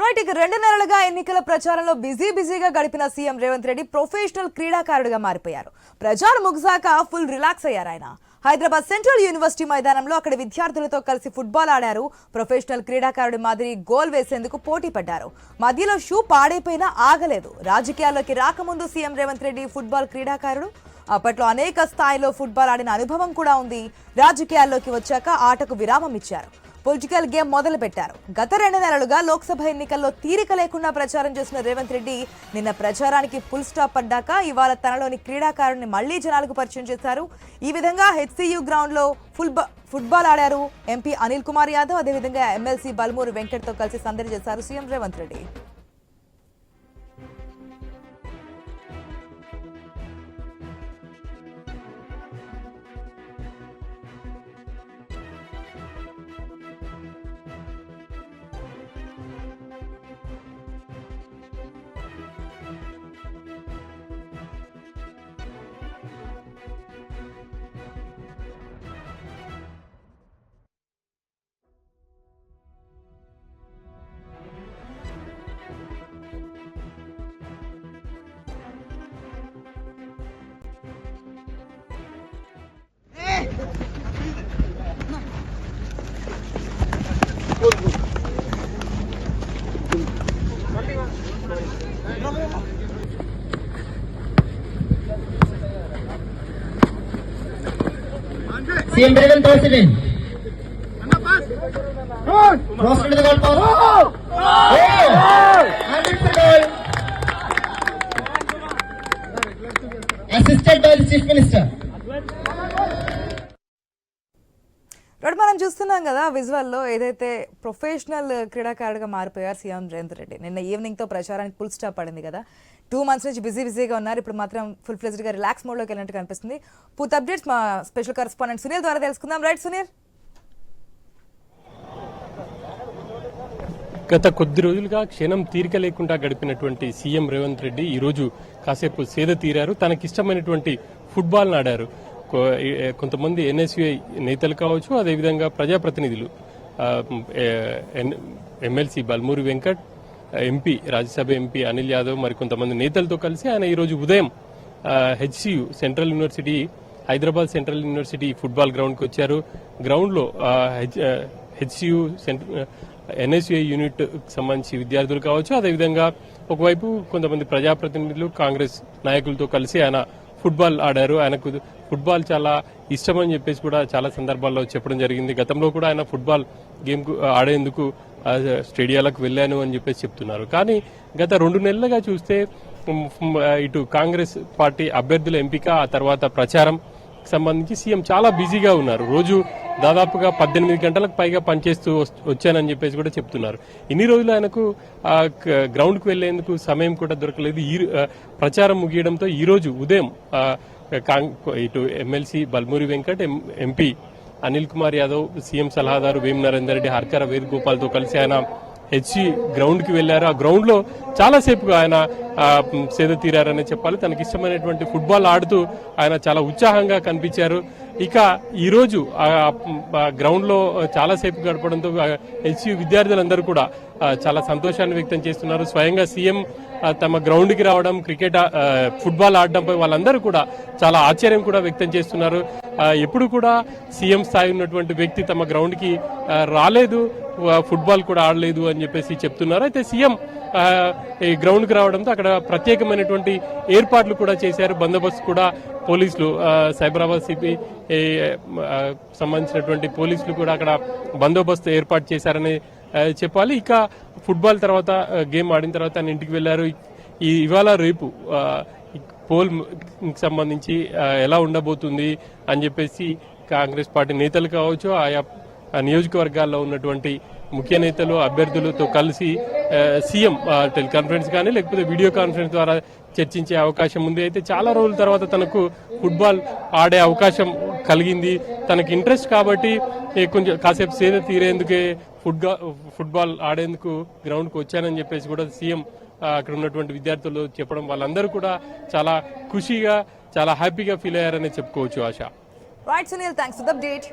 Right ఇక రెండు నెలలుగా ఎన్నికల ప్రచారంలో బిజీ బిజీగా గడిపిన సీఎం రేవంత్ రెడ్డి ప్రొఫెషనల్ క్రీడాకారుడిగా మారిపోయారు. ప్రచారం ముగిసాక ఫుల్ రిలాక్స్ అయ్యారు ఆయన. హైదరాబాద్ సెంట్రల్ యూనివర్సిటీ మైదానంలో అక్కడ విద్యార్థులతో కలిసి ఫుట్బాల్ ఆడారు. ప్రొఫెషనల్ క్రీడాకారుడి మాదిరి గోల్ వేసేందుకు పోటీ పడ్డారు. మధ్యలో షూ పాడైపోయినా ఆగలేదు. రాజకీయాల్లోకి రాకముందు సీఎం రేవంత్ రెడ్డి ఫుట్బాల్ క్రీడాకారుడు. అప్పట్లో అనేక స్థాయిలో ఫుట్బాల్ ఆడిన అనుభవం కూడా ఉంది. రాజకీయాల్లోకి వచ్చాక ఆటకు విరామం ఇచ్చారు. పొలిటికల్ గేమ్ మొదలు పెట్టారు గత రెండు నెలలుగా లోక్సభ ఎన్నికల్లో తీరిక లేకుండా ప్రచారం చేసిన రేవంత్ రెడ్డి నిన్న ప్రచారానికి ఫుల్ స్టాప్ పడ్డాక ఇవాళ తనలోని క్రీడాకారుని మళ్ళీ జనాలకు పరిచయం చేశారు. ఈ విధంగా హెచ్సియు గ్రౌండ్లో ఫుల్ ఫుట్బాల్ ఆడారు ఎంపీ అనిల్ కుమార్ యాదవ్ అదేవిధంగా ఎమ్మెల్సీ బల్మూరు వెంకట్తో కలిసి సందడి చేశారు CM Revanth Reddy. CM President President. Cross into the goal post. Oh! And it's a goal. Assisted by the Chief Minister. ఇప్పుడు మనం చూస్తున్నాం కదా విజువల్లో ఏదైతే ప్రొఫెషనల్ క్రీడాకారుడిగా మారిపోయారు సీఎం రేవంత్ రెడ్డి. నిన్న ఈవినింగ్తో ప్రచారానికి ఫుల్ స్టాప్ పడింది కదా. టూ మంత్స్ నుంచి బిజీ బిజీగా ఉన్నారు. ఇప్పుడు మాత్రం ఫుల్ ఫ్లెజ్డ్గా రిలాక్స్ మోడ్లోకి వెళ్ళినట్టు కనిపిస్తుంది. పూర్తి అప్డేట్స్ మా స్పెషల్ కరెస్పాండెంట్ సునీల్ ద్వారా తెలుసుకుందాం. రైట్ సునీల్? గత కొద్ది రోజులుగా క్షణం తీరిక లేకుండా గడిపినటువంటి సీఎం రేవంత్ రెడ్డి ఈరోజు కాసేపు సేద తీరారు. తనకిష్టమైనటువంటి ఫుట్బాల్ ఆడారు. కొంతమంది ఎన్ఎస్యుఐ నేతలు కావచ్చు అదేవిధంగా ప్రజాప్రతినిధులు ఎన్- MLC Balmoori Venkat MP Rajya Sabha MP Anil Yadav మరి కొంతమంది నేతలతో కలిసి ఆయన ఈరోజు ఉదయం HCU central university Hyderabad central university football గ్రౌండ్కి వచ్చారు. గ్రౌండ్లో హెచ్సియు ఎన్ఎస్యుఐ యూనిట్ సంబంధించి విద్యార్థులు కావచ్చు అదేవిధంగా ఒకవైపు కొంతమంది ప్రజాప్రతినిధులు కాంగ్రెస్ నాయకులతో కలిసి ఆయన ఫుట్బాల్ ఆడారు. ఆయనకు ఫుట్బాల్ చాలా ఇష్టమని చెప్పేసి కూడా చాలా సందర్భాల్లో చెప్పడం జరిగింది. గతంలో కూడా ఆయన ఫుట్బాల్ గేమ్కు ఆడేందుకు స్టేడియాలకు వెళ్ళాను అని చెప్పేసి చెప్తున్నారు. కానీ గత రెండు నెలలుగా చూస్తే ఇటు కాంగ్రెస్ పార్టీ అభ్యర్థుల ఎంపిక ఆ తర్వాత ప్రచారం సంబంధించి సీఎం చాలా బిజీగా ఉన్నారు. రోజు దాదాపుగా పద్దెనిమిది గంటలకు పైగా పనిచేస్తూ వచ్చానని చెప్పేసి కూడా చెప్తున్నారు. ఇన్ని రోజులు ఆయనకు గ్రౌండ్కు వెళ్ళేందుకు సమయం కూడా దొరకలేదు. ఈ ప్రచారం ముగియడంతో ఈ రోజు ఉదయం ఇటు ఎమ్మెల్సీ బల్మూరి వెంకట్ ఎం- ఎంపీ అనిల్ కుమార్ యాదవ్ సీఎం సలహాదారు వేం నరేందర్ రెడ్డి హర్కర వేణుగోపాల్తో కలిసి ఆయన హెచ్సి గ్రౌండ్కి వెళ్ళారు. ఆ గ్రౌండ్లో చాలాసేపుగా ఆయన సేద తీరారని చెప్పాలి. తనకి ఇష్టమైనటువంటి ఫుట్బాల్ ఆడుతూ ఆయన చాలా ఉత్సాహంగా కనిపించారు. ఇక ఈరోజు గ్రౌండ్లో చాలాసేపు గడపడంతో హెచ్సి విద్యార్థులందరూ కూడా చాలా సంతోషాన్ని వ్యక్తం చేస్తున్నారు. స్వయంగా సీఎం తమ గ్రౌండ్కి రావడం క్రికెట్ ఫుట్బాల్ ఆడడంపై వాళ్ళందరూ కూడా చాలా ఆశ్చర్యం కూడా వ్యక్తం చేస్తున్నారు. ఎప్పుడు కూడా సీఎం స్థాయి ఉన్నటువంటి వ్యక్తి తమ గ్రౌండ్కి రాలేదు. ఫుట్బాల్ కూడా ఆడలేదు అని చెప్పేసి చెప్తున్నారు. అయితే సీఎం ఈ గ్రౌండ్కి రావడంతో అక్కడ ప్రత్యేకమైనటువంటి ఏర్పాట్లు కూడా చేశారు. బందోబస్తు కూడా పోలీసులు సైబరాబాద్ సిపి సంబంధించినటువంటి పోలీసులు కూడా అక్కడ బందోబస్తు ఏర్పాటు చేశారని చెప్పాలి. ఇక ఫుట్బాల్ తర్వాత గేమ్ ఆడిన తర్వాత ఆయన ఇంటికి వెళ్ళారు ఈ ఇవాళ రేపు పోల్ సంబంధించి ఎలా ఉండబోతుంది అని చెప్పేసి కాంగ్రెస్ పార్టీ నేతలు కావచ్చు ఆయా ఆ నియోజకవర్గాల్లో ఉన్నటువంటి ముఖ్య నేతలు అభ్యర్థులతో కలిసి సీఎం టెలికాన్ఫరెన్స్ కానీ లేకపోతే వీడియో కాన్ఫరెన్స్ ద్వారా చర్చించే అవకాశం ఉంది. అయితే చాలా రోజుల తర్వాత తనకు ఫుట్బాల్ ఆడే అవకాశం కలిగింది. తనకి ఇంట్రెస్ట్ కాబట్టి కొంచెం కాసేపు సేద తీరేందుకే ఫుట్గా ఫుట్బాల్ ఆడేందుకు గ్రౌండ్కి వచ్చానని చెప్పేసి కూడా సీఎం అక్కడ ఉన్నటువంటి విద్యార్థులు చెప్పడం వాళ్ళందరూ కూడా చాలా ఖుషిగా చాలా హ్యాపీగా ఫీల్ అయ్యారని చెప్పుకోవచ్చు ఆశ. Right Sunil thanks for the update